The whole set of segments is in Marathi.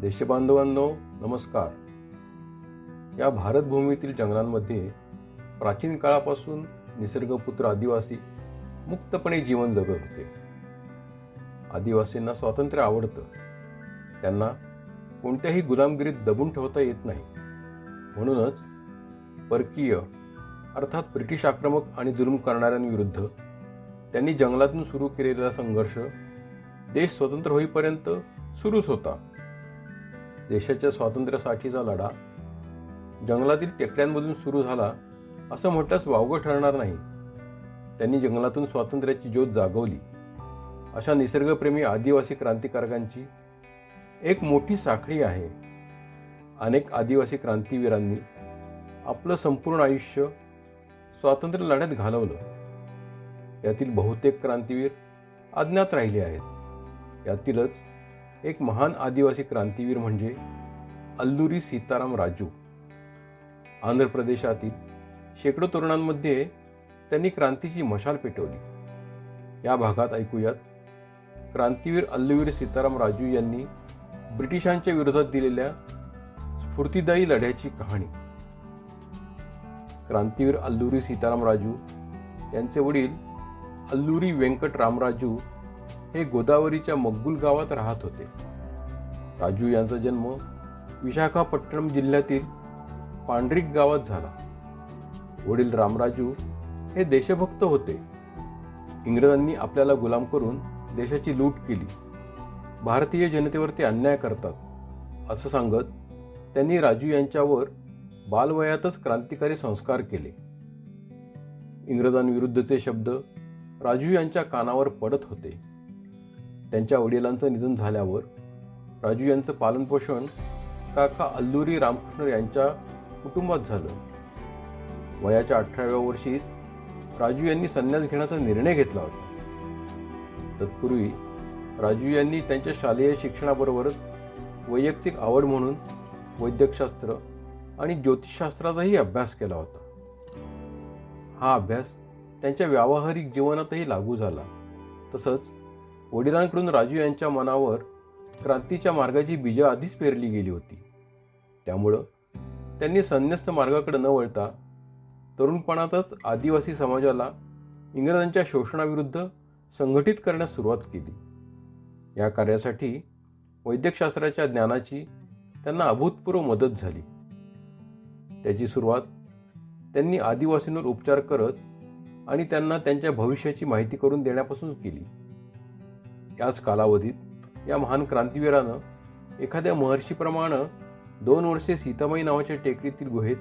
देशबांधवांनो नमस्कार. या भारतभूमीतील जंगलांमध्ये प्राचीन काळापासून निसर्गपुत्र आदिवासी मुक्तपणे जीवन जगत होते. आदिवासींना स्वातंत्र्य आवडतं. त्यांना कोणत्याही गुलामगिरीत दबून ठेवता येत नाही. म्हणूनच परकीय अर्थात ब्रिटिश आक्रमक आणि जुलूम करणाऱ्यांविरुद्ध त्यांनी जंगलातून सुरू केलेला संघर्ष देश स्वतंत्र होईपर्यंत सुरूच होता. देशाच्या स्वातंत्र्यासाठीचा लढा जंगलातील टेकड्यांमधून सुरू झाला असं म्हटल्यास वावगं ठरणार नाही. त्यांनी जंगलातून स्वातंत्र्याची ज्योत जागवली. अशा निसर्गप्रेमी आदिवासी क्रांतिकारकांची एक मोठी साखळी आहे. अनेक आदिवासी क्रांतीवीरांनी आपलं संपूर्ण आयुष्य स्वातंत्र्य लढ्यात घालवलं. यातील बहुतेक क्रांतीवीर अज्ञात राहिले आहेत. यातीलच एक महान आदिवासी क्रांतीवीर म्हणजे अल्लुरी सीताराम राजू. आंध्र प्रदेशातील शेकडो तरुणांमध्ये त्यांनी क्रांतीची मशाल पेटवली. या भागात ऐकूयात क्रांतीवीर अल्लुवीर सीताराम राजू यांनी ब्रिटिशांच्या विरोधात दिलेल्या स्फूर्तिदायी लढ्याची कहाणी. क्रांतीवीर अल्लुरी सीताराम राजू यांचे वडील अल्लुरी व्यंकट रामराजू हे गोदावरीच्या मग्गुल गावात राहत होते. राजू यांचा जन्म विशाखापट्टणम जिल्ह्यातील पांढरिक गावात झाला. वडील रामराजू हे देशभक्त होते. इंग्रजांनी आपल्याला गुलाम करून देशाची लूट केली. भारतीय जनतेवरती अन्याय करतात असं सांगत त्यांनी राजू यांच्यावर बालवयातच क्रांतिकारी संस्कार केले. इंग्रजांविरुद्धचे शब्द राजू यांच्या कानावर पडत होते. त्यांच्या वडिलांचं निधन झाल्यावर राजू यांचं पालनपोषण काका अल्लुरी रामकृष्ण यांच्या कुटुंबात झालं. वयाच्या अठराव्या वर्षीच राजू यांनी संन्यास घेण्याचा निर्णय घेतला होता. तत्पूर्वी राजू यांनी त्यांच्या शालेय शिक्षणाबरोबरच वैयक्तिक आवड म्हणून वैद्यकशास्त्र आणि ज्योतिषशास्त्राचाही अभ्यास केला होता. हा अभ्यास त्यांच्या व्यावहारिक जीवनातही लागू झाला. तसंच वडिलांकडून राजू यांच्या मनावर क्रांतीच्या मार्गाची बीजं आधीच पेरली गेली होती. त्यामुळं त्यांनी संन्यस्त मार्गाकडे न वळता तरुणपणातच आदिवासी समाजाला इंग्रजांच्या शोषणाविरुद्ध संघटित करण्यास सुरुवात केली. या कार्यासाठी वैद्यकशास्त्राच्या ज्ञानाची त्यांना अभूतपूर्व मदत झाली. त्याची सुरुवात त्यांनी आदिवासींवर उपचार करत आणि त्यांना त्यांच्या भविष्याची माहिती करून देण्यापासून केली. याच कालावधीत या महान क्रांतिवीरानं एखाद्या महर्षीप्रमाणे दोन वर्षे सीतामाई नावाच्या टेकडीतील गुहेत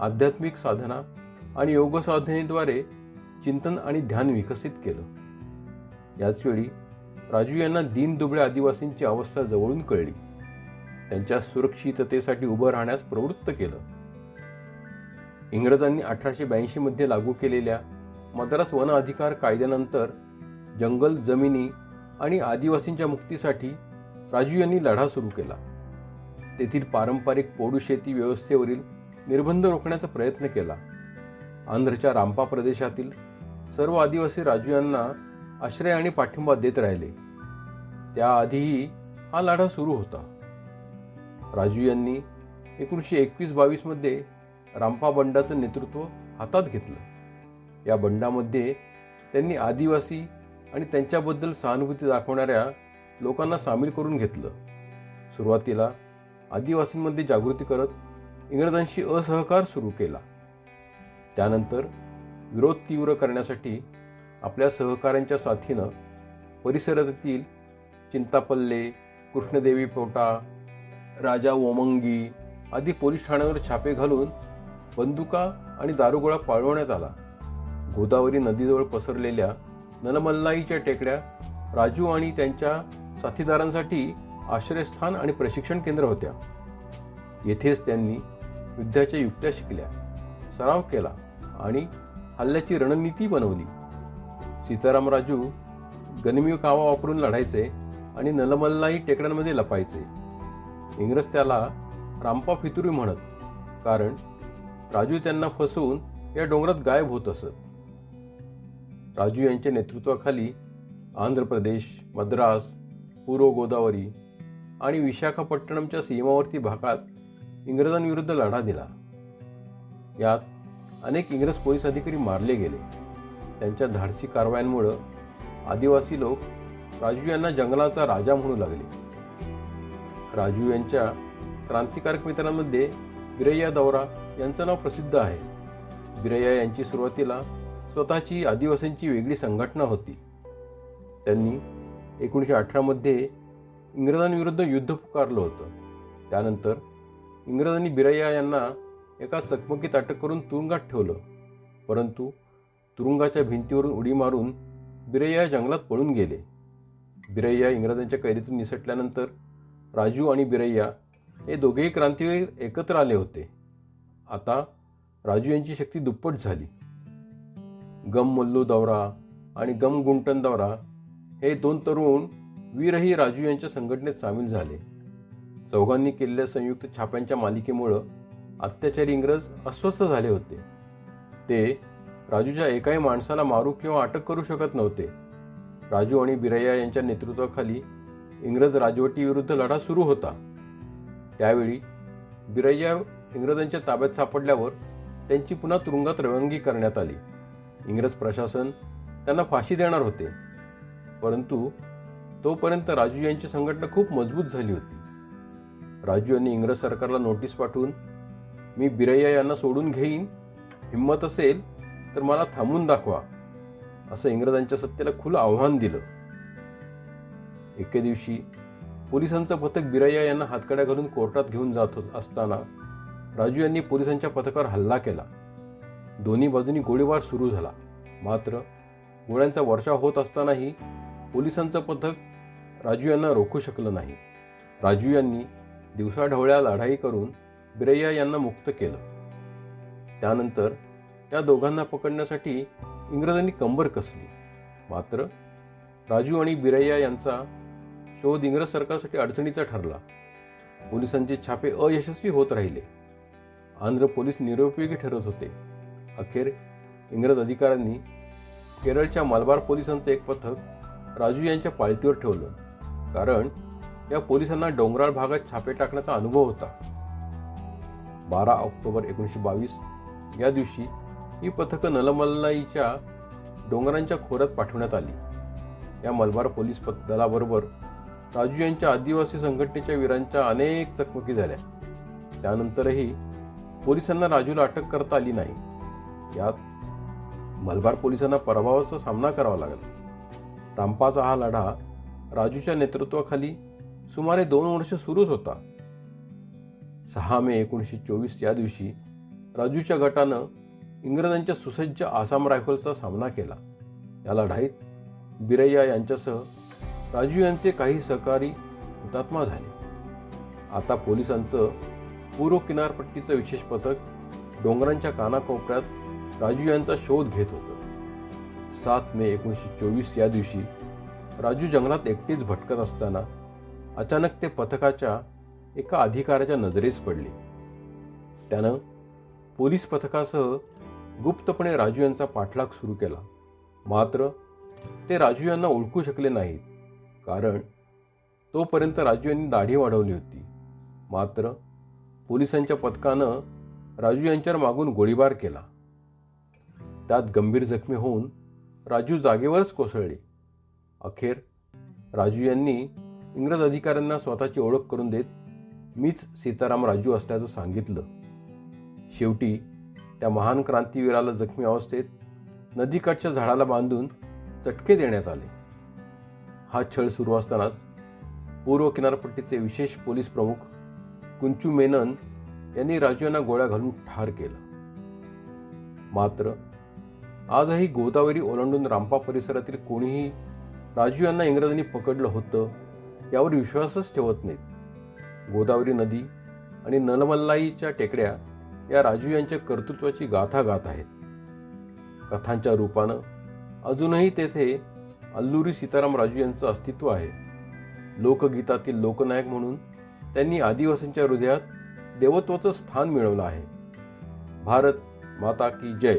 आध्यात्मिक साधना आणि योगसाधनेद्वारे चिंतन आणि ध्यान विकसित केलं. याचवेळी राजू यांना दीनदुबळ्या आदिवासींची अवस्था जवळून कळली. त्यांच्या सुरक्षिततेसाठी उभं राहण्यास प्रवृत्त केलं. इंग्रजांनी अठराशे ब्याऐंशीमध्ये लागू केलेल्या मद्रास वन अधिकार कायद्यानंतर जंगल जमिनी आणि आदिवासींच्या मुक्तीसाठी राजू यांनी लढा सुरू केला. तेथील पारंपरिक पोडू शेती व्यवस्थेवरील निर्बंध रोखण्याचा प्रयत्न केला. आंध्रच्या रामपा प्रदेशातील सर्व आदिवासी राजू यांना आश्रय आणि पाठिंबा देत राहिले. त्याआधीही हा लढा सुरू होता. राजू यांनी एकोणीसशे एकवीस बावीसमध्ये रामपा बंडाचं नेतृत्व हातात घेतलं. या बंडामध्ये त्यांनी आदिवासी आणि त्यांच्याबद्दल सहानुभूती दाखवणाऱ्या लोकांना सामील करून घेतलं. सुरुवातीला आदिवासींमध्ये जागृती करत इंग्रजांशी असहकार सुरू केला. त्यानंतर विरोध तीव्र करण्यासाठी आपल्या सहकाऱ्यांच्या साथीनं परिसरातील चिंतापल्ले कृष्णदेवी पोटा राजा ओमंगी आदी पोलीस ठाण्यावर छापे घालून बंदुका आणि दारुगोळा पाळवण्यात आला. गोदावरी नदीजवळ पसरलेल्या नलमल्लाईच्या टेकड्या राजू आणि त्यांच्या साथीदारांसाठी आश्रयस्थान आणि प्रशिक्षण केंद्र होत्या. येथेच त्यांनी युद्धाच्या युक्त्या शिकल्या सराव केला आणि हल्ल्याची रणनीती बनवली. सीताराम राजू गनिमी कावा वापरून लढायचे आणि नलमल्लाई टेकड्यांमध्ये लपायचे. इंग्रज त्याला रामपा फितुरी म्हणत कारण राजू त्यांना फसवून या डोंगरात गायब होत असत. राजू यांच्या नेतृत्वाखाली आंध्र प्रदेश मद्रास पूर्व गोदावरी आणि विशाखापट्टणमच्या सीमावर्ती भागात इंग्रजांविरुद्ध लढा दिला. यात अनेक इंग्रज पोलीस अधिकारी मारले गेले. त्यांच्या धाडसी कारवायांमुळं आदिवासी लोक राजू यांना जंगलाचा राजा म्हणू लागले. राजू यांच्या क्रांतिकारक मित्रांमध्ये बिरय्या दौरा यांचं नाव प्रसिद्ध आहे. बिरय्या यांची सुरुवातीला स्वतःची आदिवासींची वेगळी संघटना होती. त्यांनी एकोणीसशे अठरामध्ये इंग्रजांविरुद्ध युद्ध पुकारलं होतं. त्यानंतर इंग्रजांनी बिरय्या यांना एका चकमकीत अटक करून तुरुंगात ठेवलं. परंतु तुरुंगाच्या भिंतीवरून उडी मारून बिरय्या जंगलात पळून गेले. बिरय्या इंग्रजांच्या कैदीतून निसटल्यानंतर राजू आणि बिरय्या हे दोघेही क्रांतीवीर एकत्र आले होते. आता राजू यांची शक्ती दुप्पट झाली. गम मल्लू दौरा आणि गम गुंटन दौरा हे दोन तरुण वीरही राजू यांच्या संघटनेत सामील झाले. चौघांनी केलेल्या संयुक्त छाप्यांच्या मालिकेमुळं अत्याचारी इंग्रज अस्वस्थ झाले होते. ते राजूच्या एकाही माणसाला मारू किंवा अटक करू शकत नव्हते. राजू आणि बिरय्या यांच्या नेतृत्वाखाली इंग्रज राजवटीविरुद्ध लढा सुरू होता. त्यावेळी बिरय्या इंग्रजांच्या ताब्यात सापडल्यावर त्यांची पुन्हा तुरुंगात रवानगी करण्यात आली. इंग्रज प्रशासन त्यांना फाशी देणार होते. परंतु तोपर्यंत राजू यांची संघटना खूप मजबूत झाली होती. राजू यांनी इंग्रज सरकारला नोटीस पाठवून मी बिरय्या यांना सोडून घेईन. हिंमत असेल तर मला थांबून दाखवा. असं इंग्रजांच्या सत्तेला खुलं आव्हान दिलं. एके दिवशी पोलिसांचं पथक बिरय्या यांना हातकड्या घालून कोर्टात घेऊन जात असताना राजू यांनी पोलिसांच्या पथकावर हल्ला केला. दोन्ही बाजूनी गोळीबार सुरू झाला. मात्र गोळ्यांचा वर्षाव होत असतानाही पोलिसांचं पथक राजू यांना रोखू शकलं नाही. राजू यांनी दिवसाढवळ्या लढाई करून बिरय्या यांना मुक्त केलं. त्यानंतर त्या दोघांना पकडण्यासाठी इंग्रजांनी कंबर कसली. मात्र राजू आणि बिरय्या यांचा शोध इंग्रज सरकारसाठी अडचणीचा ठरला. पोलिसांचे छापे अयशस्वी होत राहिले. आंध्र पोलीस निरुपयोगी ठरत होते. अखेर इंग्रज अधिकाऱ्यांनी केरळच्या मलबार पोलिसांचं एक पथक राजू यांच्या पाळतीवर ठेवलं. कारण या पोलिसांना डोंगराळ भागात छापे टाकण्याचा अनुभव होता. बारा ऑक्टोबर एकोणीसशे बावीस या दिवशी ही पथकं नलमल्लाईच्या डोंगरांच्या खोऱ्यात पाठवण्यात आली. या मलबार पोलीस दलाबरोबर राजू यांच्या आदिवासी संघटनेच्या वीरांच्या अनेक चकमकी झाल्या. त्यानंतरही पोलिसांना राजूला अटक करता आली नाही. यात मलबार पोलिसांना पराभवाचा सामना करावा लागला. तांपाचा हा लढा राजूच्या नेतृत्वाखाली सुमारे दोन वर्ष सुरूच होता. सहा मे एकोणीसशे चोवीस या दिवशी राजूच्या गटानं इंग्रजांच्या सुसज्ज आसाम रायफल्सचा सामना केला. या लढाईत बिरय्या यांच्यासह राजू यांचे काही सहकारी हुतात्मा झाले. आता पोलिसांचं पूर्व किनारपट्टीचं विशेष पथक डोंगरांच्या कानाकोपऱ्यात राजू यांचा शोध घेत होतं. सात मे एकोणीसशे चोवीस या दिवशी राजू जंगलात एकटीच भटकत असताना अचानक ते पथकाच्या एका अधिकाऱ्याच्या नजरेस पडले. त्यानं पोलीस पथकासह गुप्तपणे राजू यांचा पाठलाग सुरू केला. मात्र ते राजू यांना ओळखू शकले नाहीत कारण तोपर्यंत राजू यांनी दाढी वाढवली होती. मात्र पोलिसांच्या पथकानं राजू यांच्यावर मागून गोळीबार केला. त्यात गंभीर जखमी होऊन राजू जागेवरच कोसळले. अखेर राजू यांनी इंग्रज अधिकाऱ्यांना स्वतःची ओळख करून देत मीच सीताराम राजू असल्याचं सांगितलं. शेवटी त्या महान क्रांतीवीराला जखमी अवस्थेत नदीकाठच्या झाडाला बांधून चटके देण्यात आले. हा छळ सुरू असतानाच पूर्व किनारपट्टीचे विशेष पोलीस प्रमुख कुंचू मेनन यांनी राजू यांना गोळ्या घालून ठार केलं. मात्र आजही गोदावरी ओलांडून रामपा परिसरातील कोणीही राजू यांना इंग्रजांनी पकडलं होतं यावर विश्वासच ठेवत नाहीत. गोदावरी नदी आणि नलमल्लाईच्या टेकड्या या राजू यांच्या कर्तृत्वाची गाथा गात आहेत. कथांच्या रूपानं अजूनही तेथे अल्लुरी सीताराम राजू यांचं अस्तित्व आहे. लोकगीतातील लोकनायक म्हणून त्यांनी आदिवासींच्या हृदयात देवत्वाचं स्थान मिळवलं आहे. भारत माता की जय.